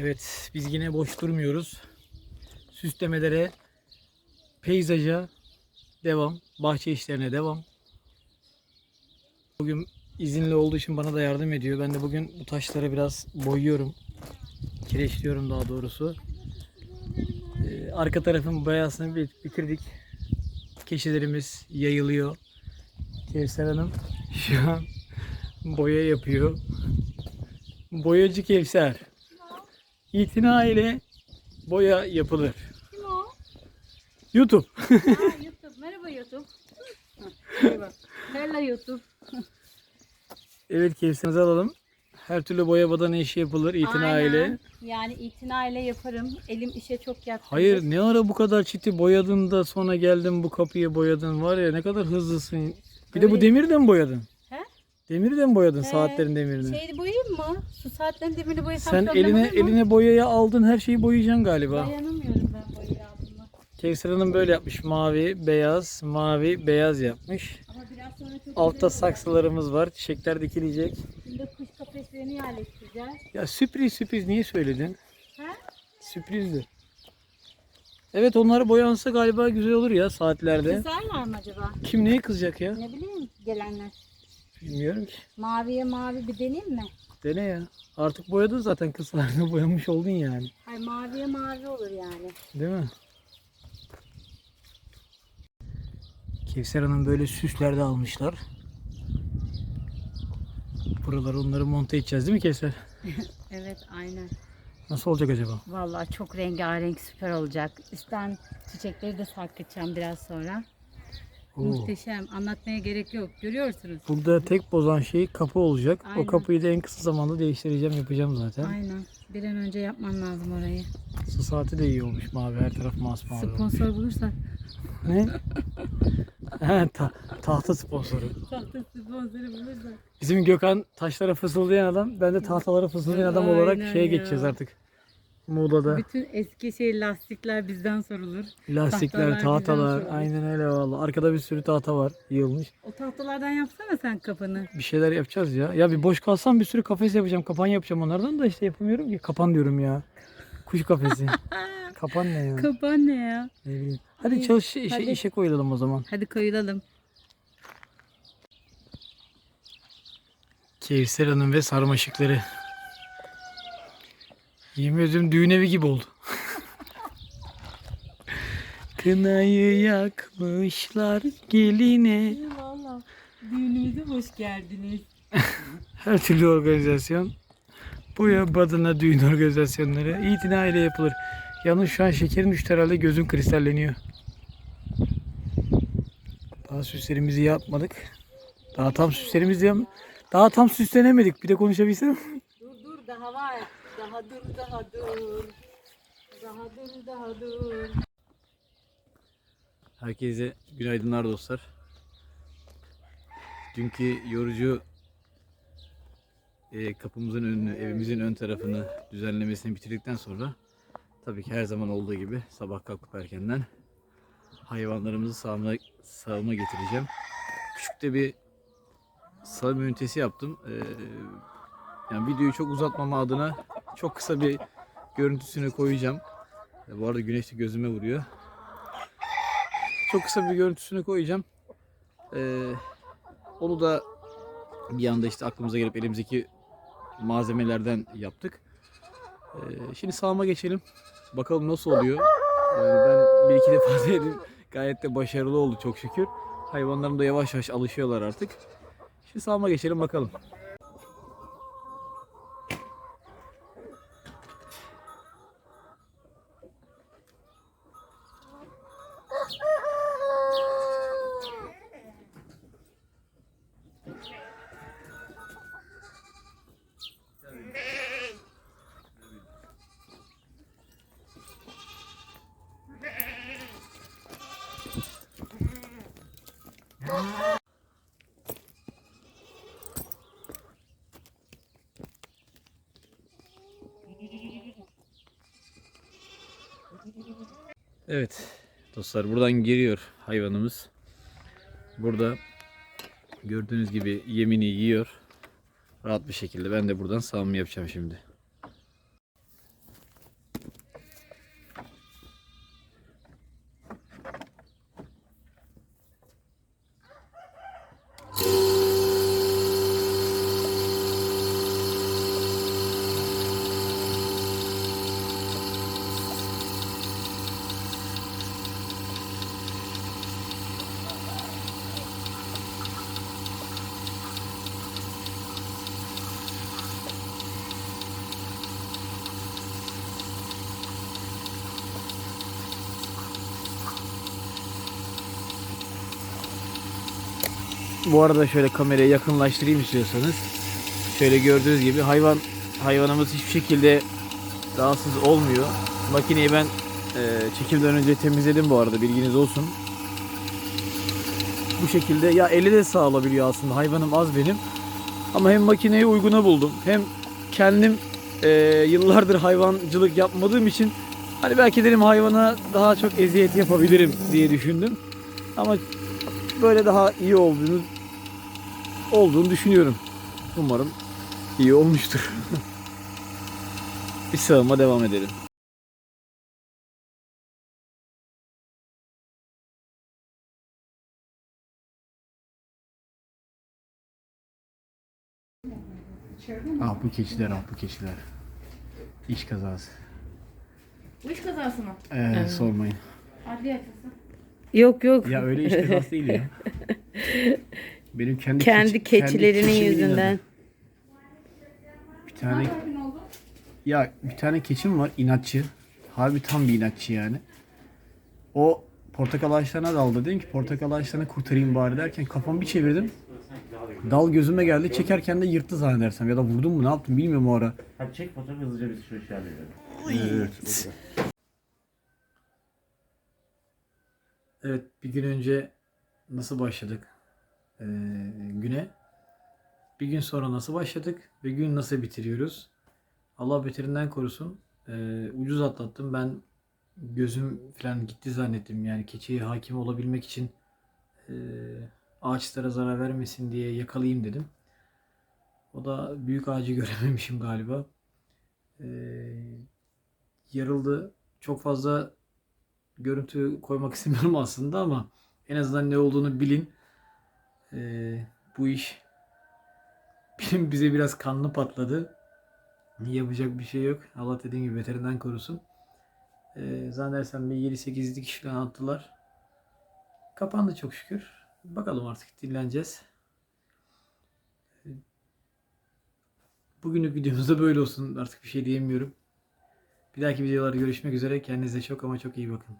Evet biz yine boş durmuyoruz. Süslemelere, peyzaja devam. Bahçe işlerine devam. Bugün izinli olduğu için bana da yardım ediyor. Ben de bugün bu taşları biraz boyuyorum. Kireçliyorum daha doğrusu. Ee, arka tarafın boyasını bit- bitirdik. Keçilerimiz yayılıyor. Kevser Hanım şu an boya yapıyor. Boyacı Kevser. İtina ile boya yapılır. Kim o? YouTube. Aa, YouTube. Merhaba YouTube. Merhaba. Hello YouTube. Evet Kevser'imizi alalım. Her türlü boya badana işi yapılır itina Aynen. ile. Yani itina ile yaparım. Elim işe çok yatkın. Hayır ne ara bu kadar çiti boyadın da sonra geldin bu kapıyı boyadın var ya ne kadar hızlısın. Bir de bu Öyle. demiri de mi boyadın? Demiri de mi boyadın saatlerin demirini? Şeyi boyayayım mı? Su saatlerini demirini boyasam Sen problem eline olur mu? eline boyaya aldın her şeyi boyayacaksın galiba. Dayanamıyorum ben boyayı aldığıma. Kevser Hanım böyle yapmış. Mavi, beyaz, mavi, beyaz yapmış. Ama biraz sonra çok Altta güzel saksılarımız var. Çiçekler dikilecek. Şimdi kuş kafeslerini yerleştireceğiz. Ya sürpriz sürpriz niye söyledin? He? Sürprizdi. Evet onları boyansa galiba güzel olur ya saatlerde. Kızarlar mı acaba? Kim neye kızacak ya? Ne bileyim gelenler. Bilmiyorum ki. Maviye mavi bir deneyim mi? Dene ya. Artık boyadın zaten kızlarını boyamış oldun yani. Hayır maviye mavi olur yani. Değil mi? Kevser Hanım böyle süsler de almışlar. Buraları onları monte edeceğiz değil mi Kevser? Evet aynen. Nasıl olacak acaba? Vallahi çok rengarenk süper olacak. Üstten çiçekleri de sarkıtacağım biraz sonra. Oo. Muhteşem. Anlatmaya gerek yok. Görüyorsunuz. Burada tek bozan şey kapı olacak. O Aynen. kapıyı da en kısa zamanda değiştireceğim, yapacağım zaten. Aynen. Bir an önce yapman lazım orayı. Su saati de iyi olmuş mavi. Her taraf masmavi olmuş. Sponsor bulursak. Ne? He, ta- tahta sponsoru. Tahta sponsoru bulursak. Bizim Gökhan taşlara fısıldayan adam, ben de tahtalara fısıldayan adam olarak Aynen şeye ya. geçeceğiz artık. Muğla'da. Bütün eski şey lastikler bizden sorulur. Lastikler, tahtalar tahtalar, aynen öyle valla. Arkada bir sürü tahta var, yığılmış. O tahtalardan yapsana sen kapını. Bir şeyler yapacağız ya. Ya bir boş kalsam bir sürü kafes yapacağım, kapan yapacağım onlardan da işte yapamıyorum ki. Kapan diyorum ya. Kuş kafesi. kapan ne ya? Kapan ne ya? Ne bileyim. Hadi İyi, çalış işe, hadi. işe koyulalım o zaman. Hadi koyulalım. Kevser Hanım ve sarmaşıkları. Yemin ediyorum düğün evi gibi oldu. Kınayı yakmışlar geline. Valla düğünümüze hoş geldiniz. Her türlü organizasyon. Boya badana düğün organizasyonları itina ile yapılır. Yalnız şu an şekerin düştü herhalde gözüm kristalleniyor. Daha süslerimizi yapmadık. Daha tam süslerimizi yap daha tam süslenemedik. Bir de konuşabilsem. Dur dur daha var. Daha dur daha dur. Daha dur daha dur. Herkese günaydınlar dostlar. Dünkü yorucu e, kapımızın önünü, evimizin ön tarafını düzenlemesini bitirdikten sonra tabii ki her zaman olduğu gibi sabah kalkıp erkenden hayvanlarımızı sağıma, sağıma getireceğim. Küçük de bir sağım ünitesi yaptım. E, yani videoyu çok uzatmama adına çok kısa bir görüntüsünü koyacağım. E, bu arada güneş de gözüme vuruyor. Çok kısa bir görüntüsünü koyacağım. Ee, onu da bir anda işte aklımıza gelip elimizdeki malzemelerden yaptık. Ee, şimdi sağıma geçelim. Bakalım nasıl oluyor. Yani ben bir iki defa denedim. Gayet de başarılı oldu çok şükür. Hayvanlarım da yavaş yavaş alışıyorlar artık. Şimdi sağıma geçelim bakalım. Evet dostlar buradan giriyor hayvanımız. Burada gördüğünüz gibi yemini yiyor. Rahat bir şekilde ben de buradan sağımı yapacağım şimdi. Bu arada şöyle kamerayı yakınlaştırayım istiyorsanız. Şöyle gördüğünüz gibi hayvan hayvanımız hiçbir şekilde rahatsız olmuyor. Makineyi ben e, çekimden önce temizledim bu arada bilginiz olsun. Bu şekilde ya eli de sağlabiliyor aslında hayvanım az benim. Ama hem makineyi uyguna buldum hem kendim e, yıllardır hayvancılık yapmadığım için hani belki dedim hayvana daha çok eziyet yapabilirim diye düşündüm. Ama böyle daha iyi olduğunu olduğunu düşünüyorum. Umarım iyi olmuştur. Bir sağıma devam edelim. Ah bu keçiler, ah bu keçiler. İş kazası. Bu iş kazası mı? Ee, sormayın. Adliye açılsın. Yok yok. Ya öyle iş kazası değil ya. Benim kendi Kendi kendi keçilerinin keçimin yüzünden. inadı. Bir tane ya bir tane keçim var inatçı. Harbi tam bir inatçı yani. O portakal ağaçlarına daldı. Dedim ki portakal ağaçlarını kurtarayım bari derken kafamı bir çevirdim. Dal gözüme geldi. Çekerken de yırttı zannedersem. Ya da vurdum mu ne yaptım bilmiyorum o ara. Hadi çek fotoğrafı hızlıca biz şu işi halledelim. Evet. Evet bir gün önce nasıl başladık ee, güne? Bir gün sonra nasıl başladık ve gün nasıl bitiriyoruz? Allah beterinden korusun. Ee, ucuz atlattım. Ben gözüm falan gitti zannettim. Yani keçiye hakim olabilmek için ee, ağaçlara zarar vermesin diye yakalayayım dedim. O da büyük ağacı görememişim galiba. Ee, yarıldı. Çok fazla görüntü koymak istemiyorum aslında ama en azından ne olduğunu bilin. Ee, bu iş benim bize biraz kanlı patladı. Yapacak bir şey yok. Allah dediğim gibi beterinden korusun. Ee, zannedersem bir 7-8 dikiş attılar. Kapandı çok şükür. Bakalım artık dinleneceğiz. Ee, Bugünlük videomuzda böyle olsun. Artık bir şey diyemiyorum. Bir dahaki videolarda görüşmek üzere. Kendinize çok ama çok iyi bakın.